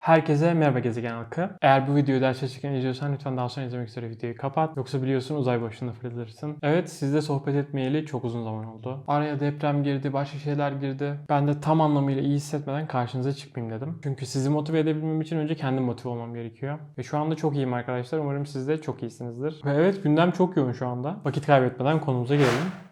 Herkese merhaba gezegen halkı. Eğer bu videoyu ders çalışırken izliyorsan lütfen daha sonra izlemek üzere videoyu kapat. Yoksa biliyorsun uzay boşluğuna fırlatırsın. Evet sizle sohbet etmeyeli çok uzun zaman oldu. Araya deprem girdi, başka şeyler girdi. Ben de tam anlamıyla iyi hissetmeden karşınıza çıkmayayım dedim. Çünkü sizi motive edebilmem için önce kendim motive olmam gerekiyor. Ve şu anda çok iyiyim arkadaşlar. Umarım siz de çok iyisinizdir. Ve evet gündem çok yoğun şu anda. Vakit kaybetmeden konumuza gelelim.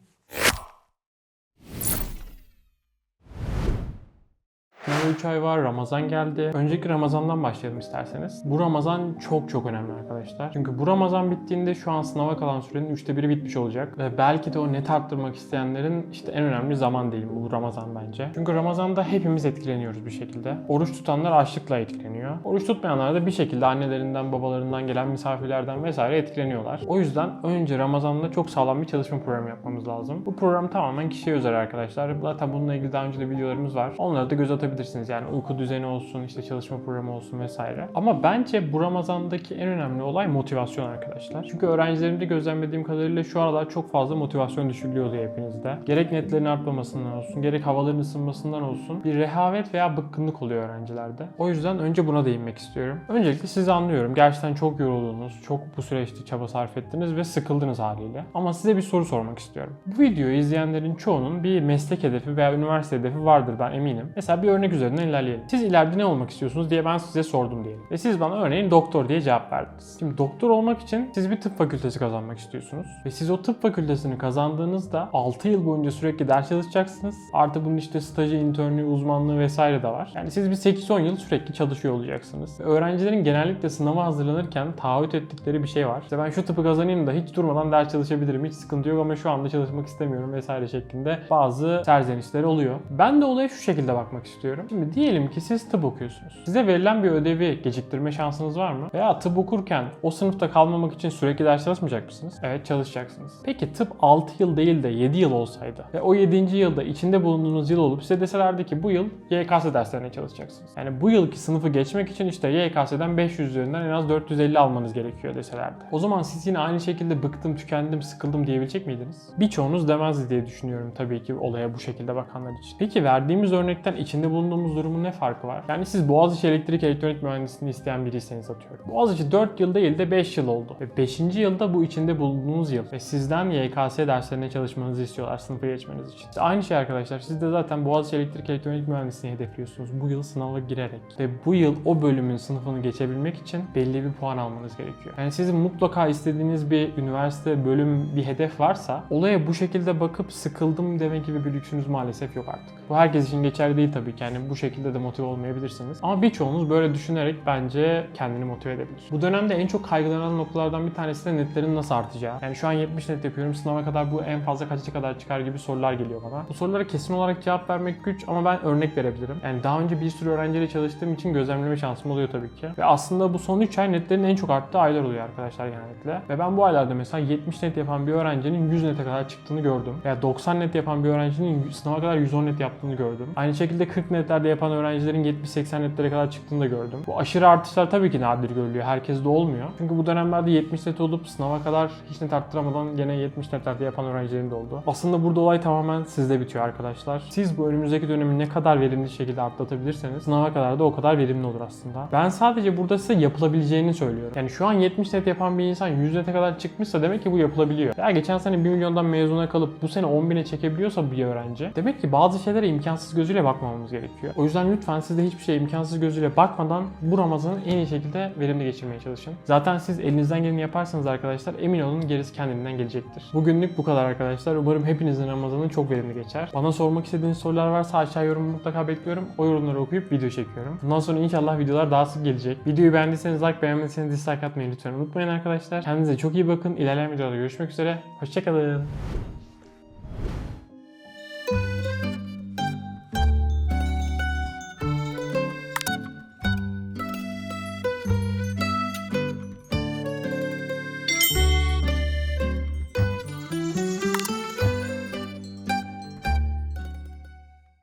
Yine 3 ay var, Ramazan geldi. Önceki Ramazan'dan başlayalım isterseniz. Bu Ramazan çok çok önemli arkadaşlar. Çünkü bu Ramazan bittiğinde şu an sınava kalan sürenin 3'te 1'i bitmiş olacak. Ve belki de o net arttırmak isteyenlerin işte en önemli zaman değil bu Ramazan bence. Çünkü Ramazan'da hepimiz etkileniyoruz bir şekilde. Oruç tutanlar açlıkla etkileniyor. Oruç tutmayanlar da bir şekilde annelerinden, babalarından gelen misafirlerden vesaire etkileniyorlar. O yüzden önce Ramazan'da çok sağlam bir çalışma programı yapmamız lazım. Bu program tamamen kişiye özel arkadaşlar. Zaten bununla ilgili daha önce de videolarımız var. Onlara da göz atabilirsiniz. Yani uyku düzeni olsun, işte çalışma programı olsun vesaire. Ama bence bu Ramazan'daki en önemli olay motivasyon arkadaşlar. Çünkü öğrencilerimde gözlemlediğim kadarıyla şu aralar çok fazla motivasyon düşüklüğü oluyor hepinizde. Gerek netlerin artmamasından olsun, gerek havaların ısınmasından olsun bir rehavet veya bıkkınlık oluyor öğrencilerde. O yüzden önce buna değinmek istiyorum. Öncelikle sizi anlıyorum. Gerçekten çok yoruldunuz, çok bu süreçte çaba sarf ettiniz ve sıkıldınız haliyle. Ama size bir soru sormak istiyorum. Bu videoyu izleyenlerin çoğunun bir meslek hedefi veya üniversite hedefi vardır ben eminim. Mesela bir örnek üzerinden ilerleyelim. Siz ileride ne olmak istiyorsunuz diye ben size sordum diyelim. Ve siz bana örneğin doktor diye cevap verdiniz. Şimdi doktor olmak için siz bir tıp fakültesi kazanmak istiyorsunuz. Ve siz o tıp fakültesini kazandığınızda 6 yıl boyunca sürekli ders çalışacaksınız. Artı bunun işte stajı, internlüğü, uzmanlığı vesaire de var. Yani siz bir 8-10 yıl sürekli çalışıyor olacaksınız. Ve öğrencilerin genellikle sınava hazırlanırken taahhüt ettikleri bir şey var. İşte ben şu tıpı kazanayım da hiç durmadan ders çalışabilirim. Hiç sıkıntı yok ama şu anda çalışmak istemiyorum vesaire şeklinde bazı serzenişleri oluyor. Ben de olaya şu şekilde bakmak istiyorum. Şimdi diyelim ki siz tıp okuyorsunuz. Size verilen bir ödevi geciktirme şansınız var mı? Veya tıp okurken o sınıfta kalmamak için sürekli ders çalışmayacak mısınız? Evet çalışacaksınız. Peki tıp 6 yıl değil de 7 yıl olsaydı ve o 7. yılda içinde bulunduğunuz yıl olup size deselerdi ki bu yıl YKS derslerine çalışacaksınız. Yani bu yılki sınıfı geçmek için işte YKS'den 500 üzerinden en az 450 almanız gerekiyor deselerdi. O zaman siz yine aynı şekilde bıktım, tükendim, sıkıldım diyebilecek miydiniz? Birçoğunuz demezdi diye düşünüyorum tabii ki olaya bu şekilde bakanlar için. Peki verdiğimiz örnekten içinde bulunduğumuz durumun ne farkı var? Yani siz Boğaziçi Elektrik Elektronik Mühendisliğini isteyen biriyseniz atıyorum. Boğaziçi 4 yıl değil de 5 yıl oldu. Ve 5. yılda bu içinde bulunduğunuz yıl. Ve sizden YKS derslerine çalışmanızı istiyorlar sınıfı geçmeniz için. İşte aynı şey arkadaşlar. Siz de zaten Boğaziçi Elektrik Elektronik Mühendisliğini hedefliyorsunuz. Bu yıl sınava girerek. Ve bu yıl o bölümün sınıfını geçebilmek için belli bir puan almanız gerekiyor. Yani sizin mutlaka istediğiniz bir üniversite, bölüm, bir hedef varsa olaya bu şekilde bakıp sıkıldım demek gibi bir lüksünüz maalesef yok artık. Bu herkes için geçerli değil tabii ki. Yani bu şekilde de motive olmayabilirsiniz. Ama birçoğunuz böyle düşünerek bence kendini motive edebilir. Bu dönemde en çok kaygılanan noktalardan bir tanesi de netlerin nasıl artacağı. Yani şu an 70 net yapıyorum. Sınava kadar bu en fazla kaça kadar çıkar gibi sorular geliyor bana. Bu sorulara kesin olarak cevap vermek güç ama ben örnek verebilirim. Yani daha önce bir sürü öğrenciyle çalıştığım için gözlemleme şansım oluyor tabii ki. Ve aslında bu son 3 ay netlerin en çok arttığı aylar oluyor arkadaşlar genellikle. Ve ben bu aylarda mesela 70 net yapan bir öğrencinin 100 nete kadar çıktığını gördüm. Veya 90 net yapan bir öğrencinin sınava kadar 110 net yaptığını gördüm. Aynı şekilde 40 netlerde yapan öğrencilerin 70-80 netlere kadar çıktığını da gördüm. Bu aşırı artışlar tabii ki nadir görülüyor. Herkes de olmuyor. Çünkü bu dönemlerde 70 net olup sınava kadar hiç net arttıramadan gene 70 netlerde yapan öğrencilerin de oldu. Aslında burada olay tamamen sizde bitiyor arkadaşlar. Siz bu önümüzdeki dönemi ne kadar verimli şekilde atlatabilirseniz sınava kadar da o kadar verimli olur aslında. Ben sadece burada size yapılabileceğini söylüyorum. Yani şu an 70 net yapan bir insan 100 nete kadar çıkmışsa demek ki bu yapılabiliyor. Ya geçen sene 1 milyondan mezuna kalıp bu sene 10 bine çekebiliyorsa bir öğrenci demek ki bazı şeylere imkansız gözüyle bakmamamız gerekiyor. O yüzden lütfen siz de hiçbir şeye imkansız gözüyle bakmadan bu Ramazan'ı en iyi şekilde verimli geçirmeye çalışın. Zaten siz elinizden geleni yaparsanız arkadaşlar emin olun gerisi kendinden gelecektir. Bugünlük bu kadar arkadaşlar. Umarım hepinizin Ramazan'ı çok verimli geçer. Bana sormak istediğiniz sorular varsa aşağı yorum mutlaka bekliyorum. O yorumları okuyup video çekiyorum. Bundan sonra inşallah videolar daha sık gelecek. Videoyu beğendiyseniz like, beğenmediyseniz dislike atmayı lütfen unutmayın arkadaşlar. Kendinize çok iyi bakın. İlerleyen videolarda görüşmek üzere. Hoşçakalın.